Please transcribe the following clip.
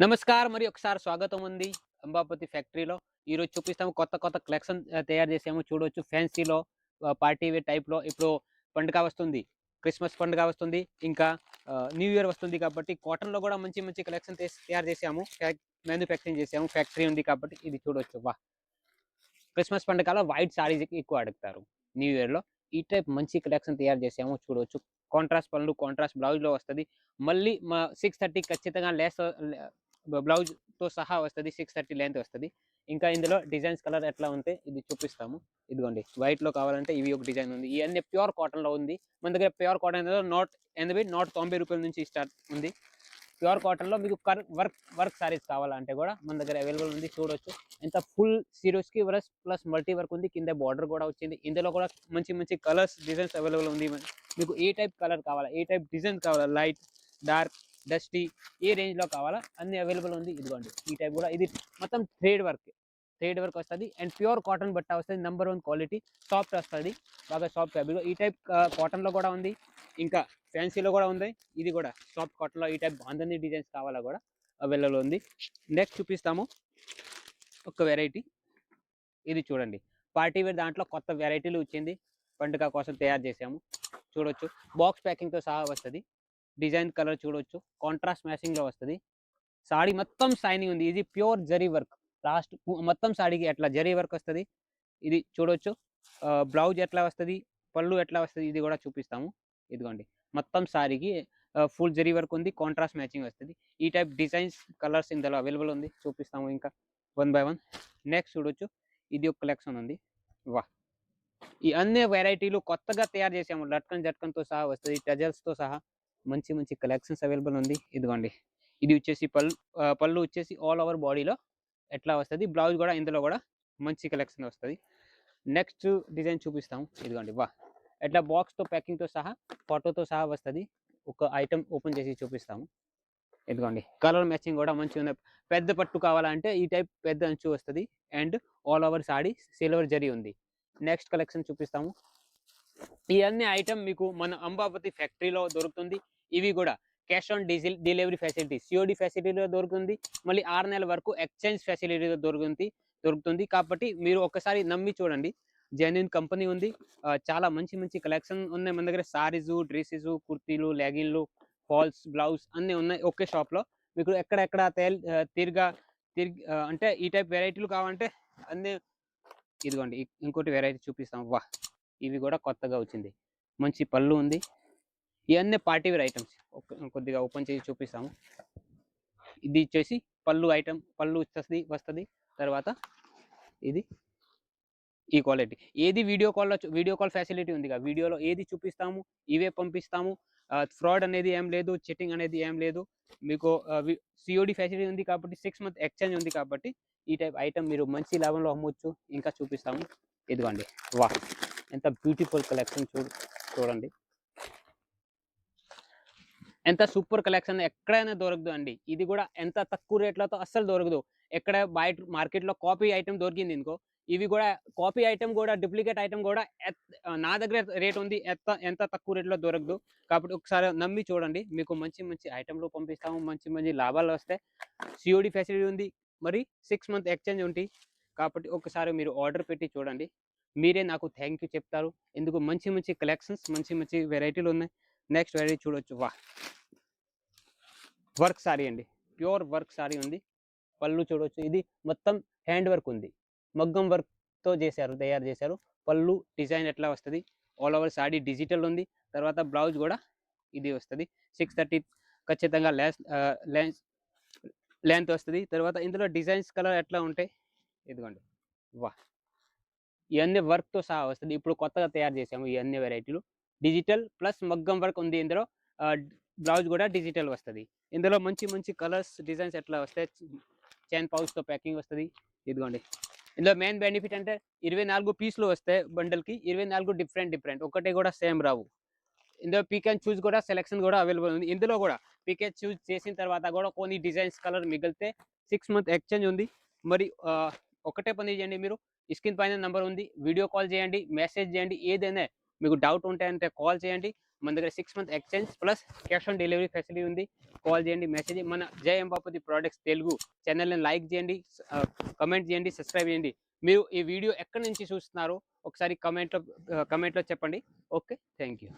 నమస్కారం. మరి ఒకసారి స్వాగతం ఉంది అంబాపతి ఫ్యాక్టరీలో. ఈరోజు చూపిస్తాము కొత్త కొత్త కలెక్షన్ తయారు చేసాము చూడవచ్చు ఫ్యాన్సీలో పార్టీ వేర్ టైప్లో. ఇప్పుడు పండుగ వస్తుంది. క్రిస్మస్ పండుగ వస్తుంది. ఇంకా న్యూ ఇయర్ వస్తుంది కాబట్టి కాటన్లో కూడా మంచి మంచి కలెక్షన్ తయారు చేసాము. మ్యానుఫ్యాక్చరింగ్ చేసాము. ఫ్యాక్టరీ ఉంది కాబట్టి ఇది చూడవచ్చు వా. క్రిస్మస్ పండుగలో వైట్ సారీస్ ఎక్కువ అడుగుతారు. న్యూ ఇయర్లో ఈ టైప్ మంచి కలెక్షన్ తయారు చేసాము. చూడవచ్చు కాంట్రాస్ట్ పనులు కాంట్రాస్ట్ బ్లౌజ్లో వస్తుంది. మళ్ళీ మా సిక్స్ థర్టీ ఖచ్చితంగా లేస్ బ్లౌజ్తో సహా వస్తుంది సిక్స్ థర్టీ లెంత్ వస్తుంది. ఇంకా ఇందులో డిజైన్స్ కలర్ ఎట్లా ఉంటే ఇది చూపిస్తాము. ఇదిగోండి వైట్లో కావాలంటే ఇవి ఒక డిజైన్ ఉంది. ఇవన్నీ ప్యూర్ కాటన్లో ఉంది. మన దగ్గర ప్యూర్ కాటన్ నాట్ ఎనభై నాట్ తొంభై రూపాయల నుంచి స్టార్ట్ ఉంది. ప్యూర్ కాటన్లో మీకు వర్క్ వర్క్ సారీస్ కావాలంటే కూడా మన దగ్గర అవైలబుల్ ఉంది చూడొచ్చు. ఎంత ఫుల్ సీరోస్కి ప్లస్ ప్లస్ మల్టీ వర్క్ ఉంది కింద బార్డర్ కూడా వచ్చింది. ఇందులో కూడా మంచి మంచి కలర్స్ డిజైన్స్ అవైలబుల్ ఉంది. మీకు ఏ టైప్ కలర్ కావాలా ఏ టైప్ డిజైన్ కావాలా? లైట్ డార్క్ డస్టీ ఏ రేంజ్లో కావాలా అన్ని అవైలబుల్ ఉంది. ఇదిగోండి. ఈ టైప్ కూడా ఇది మొత్తం థ్రెడ్ వర్క్. థ్రెడ్ వర్క్ వస్తుంది. అండ్ ప్యూర్ కాటన్ బట్ట వస్తుంది. Number one quality. సాఫ్ట్ వస్తుంది. బాగా సాఫ్ట్ ఫ్యాబ్రిక్. ఈ టైప్ కాటన్లో కూడా ఉంది. ఇంకా ఫ్యాన్సీలో కూడా ఉంది. ఇది కూడా సాఫ్ట్ కాటన్లో ఈ టైప్ బాగుంది డిజైన్స్ కావాలా కూడా అవైలబుల్ ఉంది. నెక్స్ట్ చూపిస్తాము. ఒక వెరైటీ. ఇది చూడండి. పార్టీ వేర్ దాంట్లో కొత్త వెరైటీలు వచ్చింది. పండుగ కోసం తయారు చేసాము. చూడొచ్చు. బాక్స్ ప్యాకింగ్తో సహా వస్తుంది. డిజైన్ కలర్ చూడొచ్చు. కాంట్రాస్ట్ మ్యాచింగ్లో వస్తుంది. సాడీ మొత్తం షైనింగ్ ఉంది. ఇది ప్యూర్ జరీ వర్క్. లాస్ట్ మొత్తం సాడీకి ఎట్లా జరీ వర్క్ వస్తుంది ఇది చూడొచ్చు. బ్లౌజ్ ఎట్లా వస్తుంది పళ్ళు ఎట్లా వస్తుంది ఇది కూడా చూపిస్తాము. ఇదిగోండి. మొత్తం సారీకి ఫుల్ జరీ వర్క్ ఉంది కాంట్రాస్ట్ మ్యాచింగ్ వస్తుంది. ఈ టైప్ డిజైన్స్ కలర్స్ ఇందులో అవైలబుల్ ఉంది. చూపిస్తాము ఇంకా వన్ బై వన్. నెక్స్ట్ చూడొచ్చు. ఇది ఒక కలెక్షన్ ఉంది. వా! ఈ అన్ని వెరైటీలు కొత్తగా తయారు చేసాము. లట్కన్ జట్కన్తో సహా వస్తుంది టజల్స్తో సహా. మంచి మంచి కలెక్షన్స్ అవైలబుల్ ఉంది. ఇదిగోండి. ఇది వచ్చేసి పళ్ళు పళ్ళు వచ్చేసి ఆల్ ఓవర్ బాడీలో ఎట్లా వస్తుంది? బ్లౌజ్ కూడా ఇందులో కూడా మంచి కలెక్షన్ వస్తుంది. నెక్స్ట్ డిజైన్ చూపిస్తాం. ఇదిగోండి వా ఎట్లా బాక్స్తో ప్యాకింగ్తో సహా ఫోటోతో సహా వస్తుంది. ఒక ఐటమ్ ఓపెన్ చేసి చూపిస్తాము. ఇదిగోండి. కలర్ మ్యాచింగ్ కూడా మంచిగా ఉంది. పెద్ద పట్టు కావాలంటే ఈ టైప్ పెద్ద అంచు వస్తుంది. And all over sari silver zari ఉంది. నెక్స్ట్ కలెక్షన్ చూపిస్తాము. ఇవన్నీ ఐటమ్ మీకు మన అంబాపతి ఫ్యాక్టరీలో దొరుకుతుంది. ఇవి కూడా cash on diesel delivery facility COD ఫెసిలిటీలో దొరుకుతుంది. మళ్ళీ ఆరు నెలల వరకు ఎక్స్చేంజ్ ఫెసిలిటీలో దొరుకుతుంది దొరుకుతుంది. కాబట్టి మీరు ఒకసారి నమ్మి చూడండి. జెన్యున్ కంపెనీ ఉంది. చాలా మంచి మంచి కలెక్షన్ ఉన్నాయి మన దగ్గర. సారీస్ డ్రెస్సెస్ కుర్తీలు లెగిన్లు ఫాల్స్ బ్లౌజ్ అన్నీ ఉన్నాయి ఒకే షాప్లో. మీకు ఎక్కడెక్కడ తేల్ తిరిగా తిరిగి అంటే ఈ టైప్ వెరైటీలు కావాలంటే అన్నీ ఇదిగోండి ఇంకోటి వెరైటీ చూపిస్తాం. వా ఇవి కూడా కొత్తగా వచ్చింది. మంచి పళ్ళు ఉంది. ఇవన్నీ పార్టీ వేర్ ఐటమ్స్ కొద్దిగా ఓపెన్ చేసి చూపిస్తాము. ఇది వచ్చేసి పళ్ళు ఐటమ్ పళ్ళు వస్తుంది వస్తుంది. తర్వాత ఇది ఈ క్వాలిటీ. ఏది వీడియో కాల్లో వీడియో కాల్ ఫెసిలిటీ ఉంది వీడియోలో ఏది చూపిస్తాము ఇవే పంపిస్తాము. ఫ్రాడ్ అనేది ఏం లేదు చిట్టింగ్ అనేది ఏం లేదు. మీకు సిఓడి ఫెసిలిటీ ఉంది కాబట్టి సిక్స్ మంత్ ఎక్స్చేంజ్ ఉంది కాబట్టి ఈ టైప్ ఐటమ్ మీరు మంచి లాభంలో అమ్మవచ్చు ఇంకా చూపిస్తాము. ఇదిగోండి. వా ఎంత బ్యూటిఫుల్ కలెక్షన్ చూ చూడండి. ఎంత సూపర్ కలెక్షన్ ఎక్కడైనా దొరకదు అండి. ఇది కూడా ఎంత తక్కువ రేట్లతో అస్సలు దొరకదు. ఎక్కడ బయట మార్కెట్లో కాపీ ఐటెం దొరికింది ఇంకో ఇవి కూడా కాపీ ఐటెం కూడా డూప్లికేట్ ఐటమ్ కూడా నా దగ్గర రేట్ ఉంది ఎంత ఎంత తక్కువ రేట్లో దొరకదు. కాబట్టి ఒకసారి నమ్మి చూడండి మీకు మంచి మంచి ఐటెంలు పంపిస్తాము మంచి మంచి లాభాలు వస్తాయి. సిఓడి ఫెసిలిటీ ఉంది మరి సిక్స్ మంత్ ఎక్స్చేంజ్ ఉంటాయి కాబట్టి ఒకసారి మీరు ఆర్డర్ పెట్టి చూడండి. మీరే నాకు థ్యాంక్ యూ చెప్తారు. ఎందుకు? మంచి మంచి కలెక్షన్స్ మంచి మంచి వెరైటీలు ఉన్నాయి. నెక్స్ట్ వెరైటీ చూడొచ్చు. వా వర్క్ సారీ అండి. ప్యూర్ వర్క్ సారీ ఉంది. పళ్ళు చూడొచ్చు. ఇది మొత్తం హ్యాండ్ వర్క్ ఉంది. మగ్గం వర్క్తో చేశారు తయారు చేశారు. పళ్ళు డిజైన్ ఎట్లా వస్తుంది? ఆల్ ఓవర్ సారీ డిజిటల్ ఉంది. తర్వాత బ్లౌజ్ కూడా ఇది వస్తుంది. సిక్స్ థర్టీ ఖచ్చితంగా లెన్స్ లెన్స్ లెంత్ వస్తుంది. తర్వాత ఇందులో డిజైన్స్ కలర్ ఎట్లా ఉంటాయి? ఇదిగోండి. వా ఇవన్నీ వర్క్తో సహా వస్తుంది. ఇప్పుడు కొత్తగా తయారు చేసాము ఇవన్నీ వెరైటీలు. డిజిటల్ ప్లస్ మగ్గం వర్క్ ఉంది ఇందులో. బ్లౌజ్ కూడా డిజిటల్ వస్తుంది. ఇందులో మంచి మంచి కలర్స్ డిజైన్స్ ఎట్లా వస్తాయి? చైన్ పౌచ్తో ప్యాకింగ్ వస్తుంది. ఇదిగోండి. ఇందులో మెయిన్ బెనిఫిట్ అంటే ఇరవై నాలుగు పీస్లు వస్తాయి బండల్కి. ఇరవై నాలుగు డిఫరెంట్ డిఫరెంట్. ఒకటే కూడా సేమ్ రావు. ఇందులో పీక్ అండ్ చూస్ కూడా సెలెక్షన్ కూడా అవైలబుల్ ఉంది. ఇందులో కూడా పీక్ అండ్ చూస్ చేసిన తర్వాత కూడా కొన్ని డిజైన్స్ కలర్ మిగిలితే సిక్స్ మంత్ ఎక్స్చేంజ్ ఉంది. మరి ఒకటే పని చేయండి మీరు. స్క్రీన్ పైన నెంబర్ ఉంది. వీడియో కాల్ చేయండి మెసేజ్ చేయండి ఏదైనా మీకు డౌట్ ఉంటే అంటే కాల్ చేయండి. మన దగ్గర six month exchange plus cash on delivery facility ఉంది. కాల్ చేయండి మెసేజ్ మన జై అంబాపతి ప్రోడక్ట్స్ తెలుగు ఛానల్ని లైక్ చేయండి కమెంట్ చేయండి సబ్స్క్రైబ్ చేయండి. మీరు ఈ వీడియో ఎక్కడి నుంచి చూస్తున్నారో ఒకసారి కమెంట్లో కమెంట్లో చెప్పండి. Okay thank you